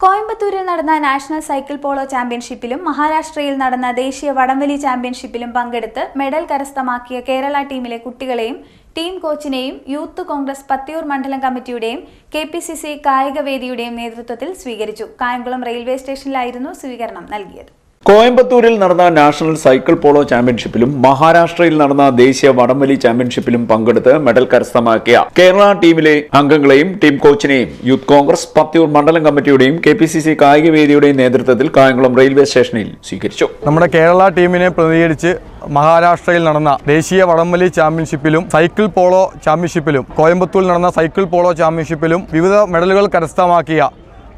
കോയമ്പത്തൂരിൽ നടന്ന national cycle polo ചാമ്പ്യൻഷിപ്പിലും മഹാരാഷ്ട്രയിൽ നടന്ന ദേശീയ വടംവലി ചാമ്പ്യൻഷിപ്പിലും പങ്കെടുത്ത് മെഡൽ കരസ്ഥമാക്കിയ കേരള ടീമിലെ കുട്ടികളെയും ടീം കോച്ചിനെയും യൂത്ത് കോൺഗ്രസ് പത്തിയൂർ മണ്ഡലം കമ്മിറ്റിയുടെയും കെ പി സി സി കായികവേദിയുടെയും നേതൃത്വത്തിൽ സ്വീകരിച്ചു. കായംകുളം റെയിൽവേ സ്റ്റേഷനിലായിരുന്നു സ്വീകരണം നൽകിയത്. കോയമ്പത്തൂരിൽ നടന്ന നാഷണൽ സൈക്കിൾ പോളോ ചാമ്പ്യൻഷിപ്പിലും മഹാരാഷ്ട്രയിൽ നടന്ന ദേശീയ വടംവലി ചാമ്പ്യൻഷിപ്പിലും പങ്കെടുത്ത് മെഡൽ കരസ്ഥമാക്കിയ കേരള ടീമിലെ അംഗങ്ങളെയും ടീം കോച്ചിനെയും യൂത്ത് കോൺഗ്രസ് പത്തിയൂർ മണ്ഡലം കമ്മിറ്റിയുടെയും കെ പി സി സി കായികവേദിയുടെയും നേതൃത്വത്തിൽ കായംകുളം റെയിൽവേ സ്റ്റേഷനിൽ സ്വീകരിച്ചു. നമ്മുടെ കേരള ടീമിനെ പ്രതിനിധീകരിച്ച് മഹാരാഷ്ട്രയിൽ നടന്ന ദേശീയ വടംവലി ചാമ്പ്യൻഷിപ്പിലും സൈക്കിൾ പോളോ ചാമ്പ്യൻഷിപ്പിലും കോയമ്പത്തൂരിൽ നടന്ന സൈക്കിൾ പോളോ ചാമ്പ്യൻഷിപ്പിലും വിവിധ മെഡലുകൾ കരസ്ഥമാക്കിയ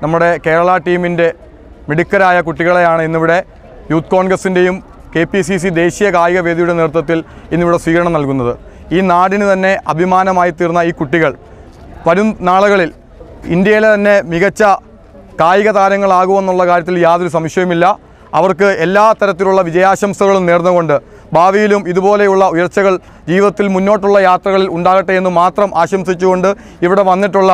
നമ്മുടെ കേരള ടീമിന്റെ മിടുക്കരായ കുട്ടികളെയാണ് ഇന്നിവിടെ യൂത്ത് കോൺഗ്രസിന്റെയും കെ പി സി സി ദേശീയ കായിക വേദിയുടെ നേതൃത്വത്തിൽ ഇന്നിവിടെ സ്വീകരണം നൽകുന്നത്. ഈ നാടിന് തന്നെ അഭിമാനമായി തീർന്ന ഈ കുട്ടികൾ വരും നാളുകളിൽ ഇന്ത്യയിലെ തന്നെ മികച്ച കായിക താരങ്ങളാകുമെന്നുള്ള കാര്യത്തിൽ യാതൊരു സംശയവുമില്ല. അവർക്ക് എല്ലാ തരത്തിലുള്ള വിജയാശംസകളും നേർന്നുകൊണ്ട് ഭാവിയിലും ഇതുപോലെയുള്ള ഉയർച്ചകൾ ജീവിതത്തിൽ മുന്നോട്ടുള്ള യാത്രകളിൽ ഉണ്ടാകട്ടെ എന്ന് മാത്രം ആശംസിച്ചുകൊണ്ട് ഇവിടെ വന്നിട്ടുള്ള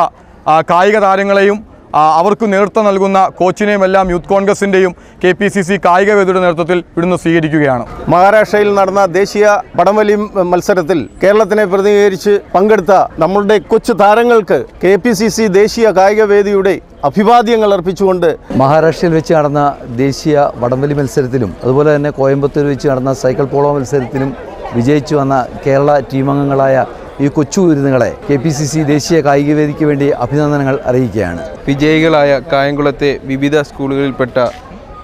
കായിക താരങ്ങളെയും അവർക്ക് നേതൃത്വം നൽകുന്ന കോച്ചിനെയും എല്ലാം യൂത്ത് കോൺഗ്രസിന്റെയും കെ പി സി സി കായിക വേദിയുടെ നേതൃത്വത്തിൽ ഇവിടുന്ന് സ്വീകരിക്കുകയാണ്. മഹാരാഷ്ട്രയിൽ നടന്ന ദേശീയ പടംവലി മത്സരത്തിൽ കേരളത്തിനെ പ്രതിനിധീകരിച്ച് പങ്കെടുത്ത നമ്മളുടെ കൊച്ചു താരങ്ങൾക്ക് കെ പി സി സി ദേശീയ കായിക വേദിയുടെ അഭിവാദ്യങ്ങൾ അർപ്പിച്ചുകൊണ്ട് മഹാരാഷ്ട്രയിൽ വെച്ച് നടന്ന ദേശീയ വടംവലി മത്സരത്തിലും അതുപോലെ തന്നെ കോയമ്പത്തൂർ വെച്ച് നടന്ന സൈക്കിൾ പോളോ മത്സരത്തിലും വിജയിച്ചു വന്ന കേരള ടീമംഗങ്ങളായ ഈ കൊച്ചു വിരുന്നുകളെ കെ പി സി സി ദേശീയ കായിക വേദിക്ക് വേണ്ടി അഭിനന്ദനങ്ങൾ അറിയിക്കുകയാണ്. വിജയികളായ കായംകുളത്തെ വിവിധ സ്കൂളുകളിൽപ്പെട്ട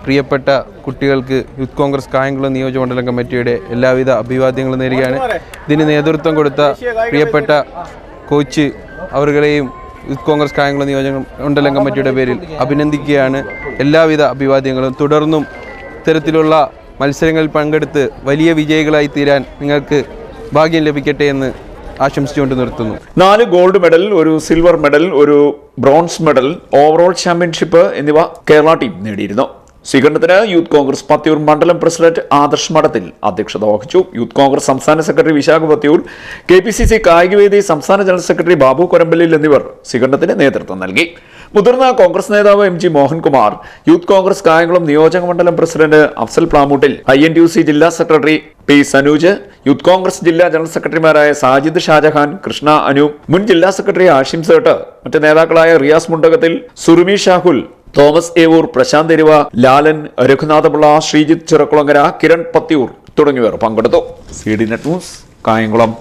പ്രിയപ്പെട്ട കുട്ടികൾക്ക് യൂത്ത് കോൺഗ്രസ് കായംകുളം നിയോജകമണ്ഡലം കമ്മിറ്റിയുടെ എല്ലാവിധ അഭിവാദ്യങ്ങളും നേരുകയാണ്. ഇതിന് നേതൃത്വം കൊടുത്ത പ്രിയപ്പെട്ട കോച്ച് അവരുടെയും യൂത്ത് കോൺഗ്രസ് കായംകുളം നിയോജക മണ്ഡലം കമ്മിറ്റിയുടെ പേരിൽ അഭിനന്ദിക്കുകയാണ്. എല്ലാവിധ അഭിവാദ്യങ്ങളും തുടർന്നും ഇത്തരത്തിലുള്ള മത്സരങ്ങളിൽ പങ്കെടുത്ത് വലിയ വിജയികളായി തീരാൻ നിങ്ങൾക്ക് ഭാഗ്യം ലഭിക്കട്ടെ എന്ന് ആശംസിച്ചുകൊണ്ട് നിർത്തുന്നു. നാല് ഗോൾഡ് മെഡൽ ഒരു സിൽവർ മെഡൽ ഒരു ബ്രോൺസ് മെഡൽ ഓവറോൾ ചാമ്പ്യൻഷിപ്പ് എന്നിവ കേരള ടീം നേടിയിരുന്നു. സ്വീകരണത്തിന് യൂത്ത് കോൺഗ്രസ് പത്തിയൂർ മണ്ഡലം പ്രസിഡന്റ് ആദർശ് മഠത്തിൽ അധ്യക്ഷത വഹിച്ചു. യൂത്ത് കോൺഗ്രസ് സംസ്ഥാന secretary Vishakh Pathiyoor K P C C കായികവേദി സംസ്ഥാന ജനറൽ സെക്രട്ടറി ബാബു കൊരമ്പലിൽ എന്നിവർ സ്വീകരണത്തിന് നേതൃത്വം നൽകി. മുതിർന്ന കോൺഗ്രസ് നേതാവ് M G Mohankumar youth Congress Kayamkulam നിയോജക മണ്ഡലം president Afsal Plamoottil I N T U C ജില്ലാ secretary P Sanooj youth Congress ജില്ലാ ജനറൽ സെക്രട്ടറിമാരായ സാജിദ് ഷാജഹാൻ കൃഷ്ണ അനു മുൻ ജില്ലാ സെക്രട്ടറി ആഷിം സേട്ട് മറ്റ് നേതാക്കളായ റിയാസ് മുണ്ടകത്തിൽ സുറുമി ഷാഹുൽ തോമസ് ഏവൂർ പ്രശാന്ത് എരുവ ലാലൻ രഘുനാഥപിള്ള ശ്രീജിത്ത് ചിറക്കുളങ്ങര കിരൺ പത്തിയൂർ തുടങ്ങിയവർ പങ്കെടുത്തു. C D net news Kayamkulam.